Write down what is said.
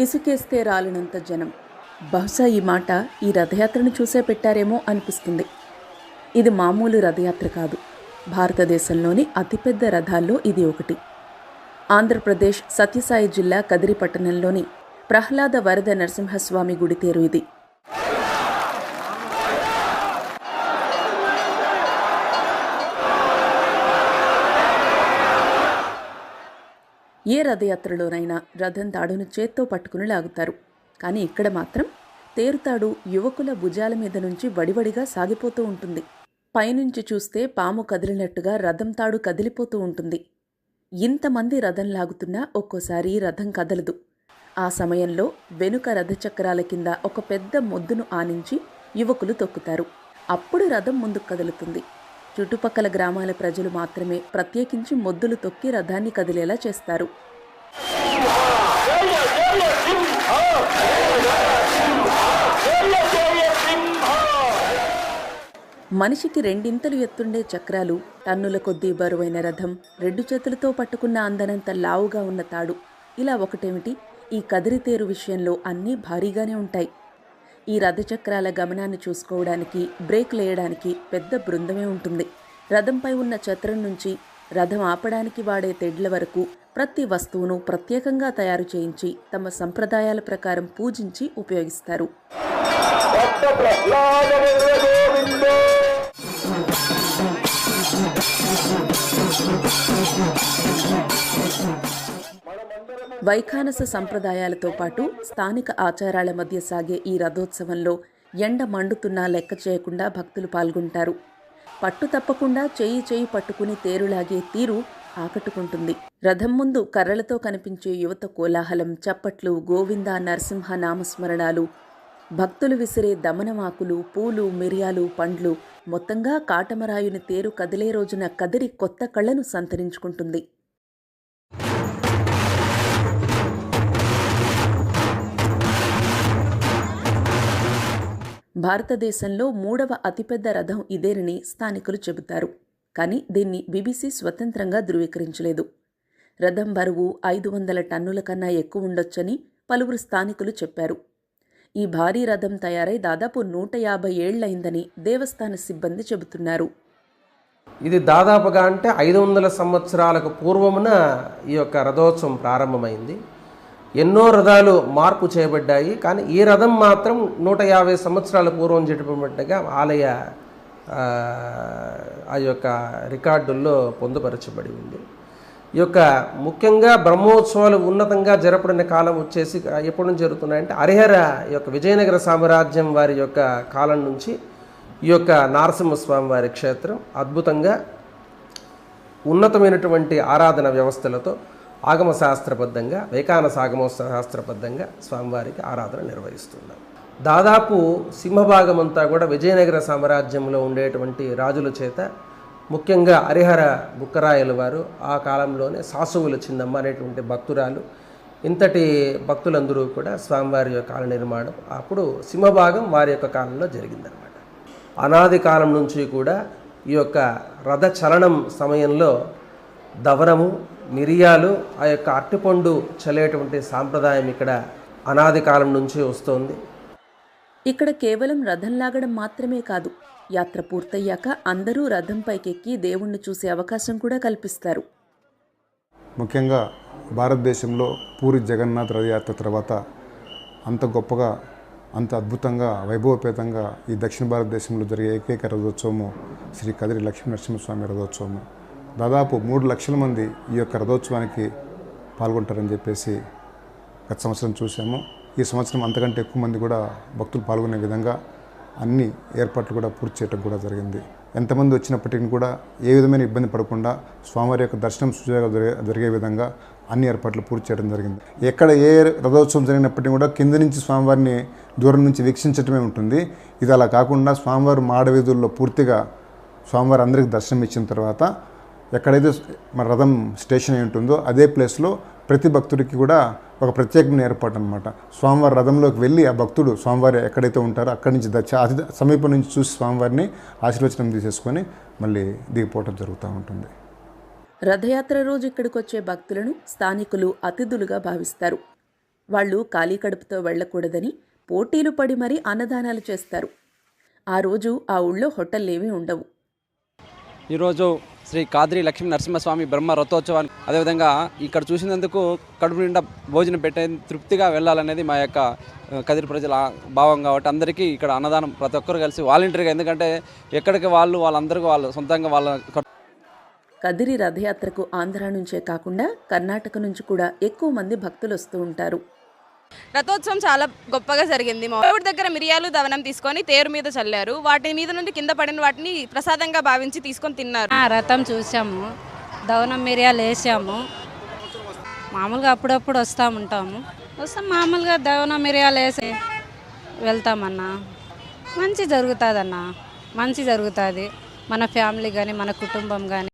ఇసుకేస్తే రాలినంత జనం. బహుశా ఈ మాట ఈ రథయాత్రను చూసే పెట్టారేమో అనిపిస్తుంది. ఇది మామూలు రథయాత్ర కాదు. భారతదేశంలోని అతిపెద్ద రథాల్లో ఇది ఒకటి. ఆంధ్రప్రదేశ్ సత్యసాయి జిల్లా కదిరి పట్టణంలోని ప్రహ్లాద వరద నరసింహస్వామి గుడి తేరు ఇది. ఏ రథయాత్రలోనైనా రథం తాడును చేత్తో పట్టుకుని లాగుతారు. కానీ ఇక్కడ మాత్రం తేరుతాడు యువకుల భుజాల మీద నుంచి వడివడిగా సాగిపోతూ ఉంటుంది. పైనుంచి చూస్తే పాము కదిలినట్టుగా రథం తాడు కదిలిపోతూ ఉంటుంది. ఇంతమంది రథం లాగుతున్నా ఒక్కోసారి రథం కదలదు. ఆ సమయంలో వెనుక రథచక్రాల కింద ఒక పెద్ద మొద్దును ఆనించి యువకులు తొక్కుతారు. అప్పుడు రథం ముందుకు కదులుతుంది. చుట్టుపక్కల గ్రామాల ప్రజలు మాత్రమే ప్రత్యేకించి మొద్దులు తొక్కి రథాన్ని కదిలేలా చేస్తారు. మనిషికి రెండింతలు ఎత్తుండే చక్రాలు టన్నుల కొద్దీ బరువైన రథం రెండు చేతులతో పట్టుకున్న అందనంత లావుగా ఉన్న తాడు. ఇలా ఒకటేమిటి? ఈ కదిరితేరు విషయంలో అన్నీ భారీగానే ఉంటాయి. ఈ రథచక్రాల గమనాన్ని చూసుకోవడానికి బ్రేక్ లేయడానికి పెద్ద బృందమే ఉంటుంది. రథంపై ఉన్న చత్రం నుంచి రథం ఆపడానికి వాడే తెడ్ల వరకు ప్రతి వస్తువును ప్రత్యేకంగా తయారు చేయించి తమ సంప్రదాయాల ప్రకారం పూజించి ఉపయోగిస్తారు. వైఖానస సంప్రదాయాలతో పాటు స్థానిక ఆచారాల మధ్య సాగే ఈ రథోత్సవంలో ఎండ మండుతున్నా లెక్క చేయకుండా భక్తులు పాల్గొంటారు. పట్టు తప్పకుండా చేయి చేయి పట్టుకుని తేరులాగే తీరు ఆకట్టుకుంటుంది. రథం ముందు కర్రలతో కనిపించే యువత కోలాహలం చప్పట్లు గోవింద నరసింహ నామస్మరణాలు. భక్తులు విసిరే దమనమాకులు పూలు మిరియాలు పండ్లు మొత్తంగా కాటమరాయుని తేరు కదిలే రోజున కదిరి కొత్త కళ్ళను సంతరించుకుంటుంది. భారతదేశంలో మూడవ అతిపెద్ద రథం ఇదేనని స్థానికులు చెబుతారు. కానీ దీన్ని బీబీసీ స్వతంత్రంగా ధృవీకరించలేదు. రథం బరువు ఐదు వందల టన్నుల కన్నా ఎక్కువ ఉండొచ్చని పలువురు స్థానికులు చెప్పారు. ఈ భారీ రథం తయారై దాదాపు నూట యాభై ఏళ్ళైందని దేవస్థాన సిబ్బంది చెబుతున్నారు. ఇది దాదాపుగా అంటే ఐదు వందల సంవత్సరాలకు పూర్వమున ఈ యొక్క రథోత్సవం ప్రారంభమైంది. ఎన్నో రథాలు మార్పు చేయబడ్డాయి కానీ ఈ రథం మాత్రం నూట యాభై సంవత్సరాల పూర్వం చెప్పబడ్డగా ఆలయ ఆ, యొక్క రికార్డుల్లో పొందుపరచబడి ఉంది. ఈ యొక్క ముఖ్యంగా బ్రహ్మోత్సవాలు ఉన్నతంగా జరపడిన కాలం వచ్చేసి ఎప్పటి నుంచి జరుగుతున్నాయంటే హరిహర ఈ యొక్క విజయనగర సామ్రాజ్యం వారి యొక్క కాలం నుంచి ఈ యొక్క నారసింహస్వామి వారి క్షేత్రం అద్భుతంగా ఉన్నతమైనటువంటి ఆరాధన వ్యవస్థలతో ఆగమ శాస్త్రబద్ధంగా వైకానస ఆగమ శాస్త్రబద్ధంగా స్వామివారికి ఆరాధన నిర్వహిస్తున్నాం దాదాపు సింహభాగం అంతా కూడా విజయనగర సామ్రాజ్యంలో ఉండేటువంటి రాజుల చేత ముఖ్యంగా హరిహర బుక్కరాయలు వారు ఆ కాలంలోనే సాసువుల చిన్నమ్మ అనేటువంటి భక్తురాలు ఇంతటి భక్తులందరూ కూడా స్వామివారి యొక్క కాల నిర్మాణం అప్పుడు సింహభాగం వారి యొక్క కాలంలో జరిగిందనమాట అనాది కాలం నుంచి కూడా ఈ యొక్క రథ చలనం సమయంలో దవరము మిరియాలు ఆ యొక్క అరటిపండు చల్లేటువంటి సాంప్రదాయం ఇక్కడ అనాది కాలం నుంచి వస్తోంది. ఇక్కడ కేవలం రథం లాగడం మాత్రమే కాదు యాత్ర పూర్తయ్యాక అందరూ రథం పైకెక్కి దేవుణ్ణి చూసే అవకాశం కూడా కల్పిస్తారు. ముఖ్యంగా భారతదేశంలో పూరి జగన్నాథ్ రథయాత్ర తర్వాత అంత గొప్పగా అంత అద్భుతంగా వైభవపేతంగా ఈ దక్షిణ భారతదేశంలో జరిగే ఏకైక రథోత్సవము శ్రీ కదిరి లక్ష్మీ నరసింహస్వామి రథోత్సవము. దాదాపు మూడు లక్షల మంది ఈ యొక్క రథోత్సవానికి పాల్గొంటారని చెప్పేసి గత సంవత్సరం చూసాము ఈ సంవత్సరం అంతకంటే ఎక్కువ మంది కూడా భక్తులు పాల్గొనే విధంగా అన్ని ఏర్పాట్లు కూడా పూర్తి చేయడం కూడా జరిగింది. ఎంతమంది వచ్చినప్పటికీ కూడా ఏ విధమైన ఇబ్బంది పడకుండా స్వామివారి యొక్క దర్శనం సుజాగా జరిగే జరిగే విధంగా అన్ని ఏర్పాట్లు పూర్తి చేయడం జరిగింది. ఎక్కడ ఏ రథోత్సవం జరిగినప్పటికీ కూడా కింద నుంచి స్వామివారిని దూరం నుంచి వీక్షించటమే ఉంటుంది. ఇది అలా కాకుండా స్వామివారి మాడవీధుల్లో పూర్తిగా స్వామివారి అందరికీ దర్శనం ఇచ్చిన తర్వాత ఎక్కడైతే మన రథం స్టేషన్ అయి ఉంటుందో అదే ప్లేస్లో ప్రతి భక్తుడికి కూడా ఒక ప్రత్యేకమైన ఏర్పాటు అనమాట స్వామివారి రథంలోకి వెళ్ళి ఆ భక్తుడు స్వామివారి ఎక్కడైతే ఉంటారో అక్కడి నుంచి దచ్చ అతి సమీపం నుంచి చూసి స్వామివారిని ఆశీర్వచనం తీసేసుకొని మళ్ళీ దిగిపోవటం జరుగుతూ ఉంటుంది. రథయాత్ర రోజు ఇక్కడికొచ్చే భక్తులను స్థానికులు అతిథులుగా భావిస్తారు. వాళ్ళు ఖాళీ కడుపుతో వెళ్ళకూడదని పోటీలు పడి మరీ అన్నదానాలు చేస్తారు. ఆ రోజు ఆ ఊళ్ళో హోటల్లేమీ ఉండవు. ఈరోజు శ్రీ కాద్రి లక్ష్మీ నరసింహస్వామి బ్రహ్మ రథోత్సవాన్ని అదేవిధంగా ఇక్కడ చూసినందుకు కడుపు నిండా భోజనం పెట్టే తృప్తిగా వెళ్ళాలనేది మా యొక్క కదిరి ప్రజల భావం కాబట్టి అందరికీ ఇక్కడ అన్నదానం ప్రతి ఒక్కరు కలిసి వాలంటీర్గా. ఎందుకంటే ఎక్కడికి వాళ్ళు వాళ్ళందరికీ వాళ్ళు సొంతంగా వాళ్ళ కదిరి రథయాత్రకు ఆంధ్ర నుంచే కాకుండా కర్ణాటక నుంచి కూడా ఎక్కువ మంది భక్తులు వస్తూ ఉంటారు. రథోత్సవం చాలా గొప్పగా జరిగింది. మా దేవుడి దగ్గర మిరియాలు దవనం తీసుకొని తేరు మీద చల్లారు. వాటి మీద నుండి కింద పడిన వాటిని ప్రసాదంగా భావించి తీసుకొని తిన్నారు. రథం చూసాము. దవనం మిరియాలు వేసాము. మామూలుగా అప్పుడప్పుడు వస్తూ ఉంటాము. వస్తాం మామూలుగా దవనం మిరియాలు వేసి వెళ్తామన్నా. మంచి జరుగుతుందన్న. మంచి జరుగుతుంది. మన ఫ్యామిలీ కానీ మన కుటుంబం కానీ